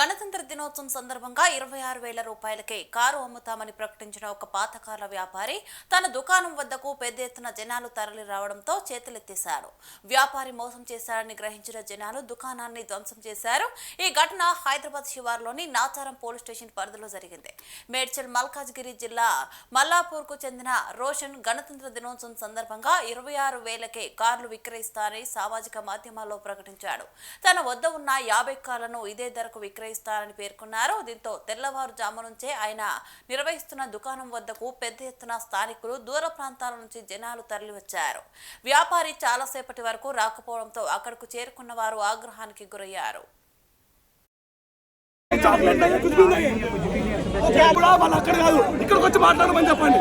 గణతంత్ర దినోత్సవం సందర్భంగా ఇరవై ఆరు వేల రూపాయలకే కారు అమ్ముతామని ప్రకటించిన ఒక పాతకాల వ్యాపారి తన దుకాణం వద్దకు పెద్ద ఎత్తున జనాలు తరలి రావడంతో చేతులెత్తేశారు. వ్యాపారి మోసం చేశారని గ్రహించిన జనాలు దుకాణాన్ని ధ్వంసం చేశారు. ఈ ఘటన హైదరాబాద్ శివార్లోని నాచారం పోలీస్ స్టేషన్ పరిధిలో జరిగింది. మేడ్చల్ మల్కాజ్గిరి జిల్లా మల్లాపూర్కు చెందిన రోషన్ గణతంత్ర దినోత్సవం సందర్భంగా ఇరవై ఆరు వేలకే కార్లు విక్రయిస్తారని సామాజిక మాధ్యమాల్లో ప్రకటించాడు. తన వద్ద ఉన్న యాభై కార్లను ఇదే ధరకు విక్రయిస్తారని పేర్కొన్నారు. దీంతో తెల్లవారుజాము నుంచే ఆయన నిర్వహిస్తున్న దుకాణం వద్దకు పెద్ద ఎత్తున స్థానికులు దూర ప్రాంతాల నుంచి జనాలు తరలివచ్చారు. వ్యాపారి చాలాసేపటి వరకు రాకపోవడంతో అక్కడకు చేరుకున్న వారు ఆగ్రహానికి గురయ్యారు. అక్కడ కాదు. ఇక్కడికి వచ్చి మాట్లాడమని చెప్పండి.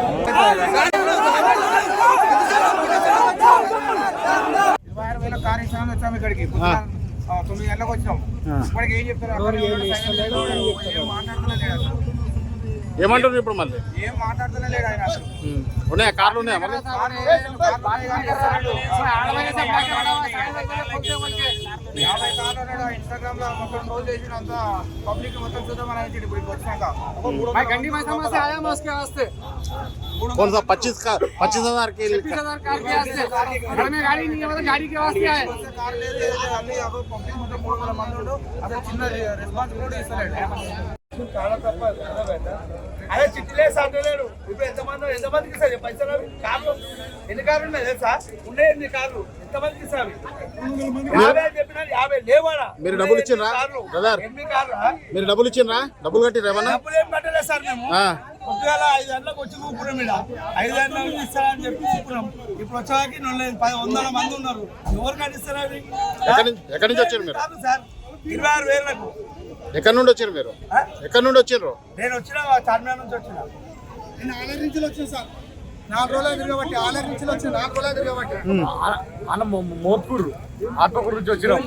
ఇరవై ఆరు వేల కార్ ఇస్తామని వచ్చాము ఇక్కడికి. తొమ్మిది గంటలకు వచ్చాం ఇప్పటికి ఏం చెప్తారు. ఏమంటారు ఇప్పుడు మళ్ళీ? ఏం మాట్లాడుతూనే లేడు ఆయన అసలు. ఉన్నాయా? కార్లు ఉన్నాయా మళ్ళీ. యాభై ఉన్నాడు ఇన్స్టాగ్రామ్ లో మొత్తం ట్రోల్ చేసిన అంత పబ్లిక్ మొత్తం చూద్దామని అయితే ఇప్పుడు ఇక్కడికి వచ్చాక भाई गंडी भाई समझ से आया मैं उसके वास्ते कौन सा पच्चीस का पच्चीस हजार के बीस हजार कार के वास्ते घर में गाड़ी नहीं है मतलब गाड़ी के वास्ते आए కార్ లేదు ఏం లేదు, అన్ని అప్పుడు పబ్లిక్ మొత్తం మూడు వందల మంది ఉండు అసలు చిన్న రెస్పాన్స్ కూడా ఇస్తలేడు చాలా తప్ప అదే చిట్టిలే సాధ్యలేడు ఇప్పుడు ఎంతమంది ఎంతమందికి ఇస్తారు పైసలు అవి కార్లు ఎన్ని కార్లు ఉన్నాయి తెలుసా ఉండే ఎన్ని కార్లు ఎంతమందికి ఇస్తారు యాభై అని చెప్పినా యాభై లేవాడా మీరు డబ్బులు ఇచ్చిండ్రా? బ్రదర్. మీరు డబ్బులు ఇచ్చిండ్రా? డబ్బులు ఏం కట్టలేదు సార్ మేము. పొద్దుగాల ఐదు గంటలకు వచ్చి కూపురం ఇక్కడ ఐదు గంటలకు ఇస్తారని చెప్పి కూపురం ఇప్పుడు వచ్చాక పది వందల మంది ఉన్నారు. ఎవరు కట్టిస్తారు ఎక్కడి నుంచి ఎక్కడి నుంచి వచ్చారు మీరు? సార్. ఇరవై ఆరు వేలకు. ఎక్కడి నుండి వచ్చారు మీరు? ఎక్కడి నుండి వచ్చారు? నేను వచ్చిన చార్మినార్ నుంచి వచ్చిన. నేను ఆలయ నుంచి వచ్చిన సార్. నాలుగు రోజులు తిరగబట్టి ఆలయ నుంచి వచ్చిన నాలుగు రోజులు తిరగబట్టి అన్న మోత్కూరు ఆత్మకూరు నుంచి వచ్చినాం.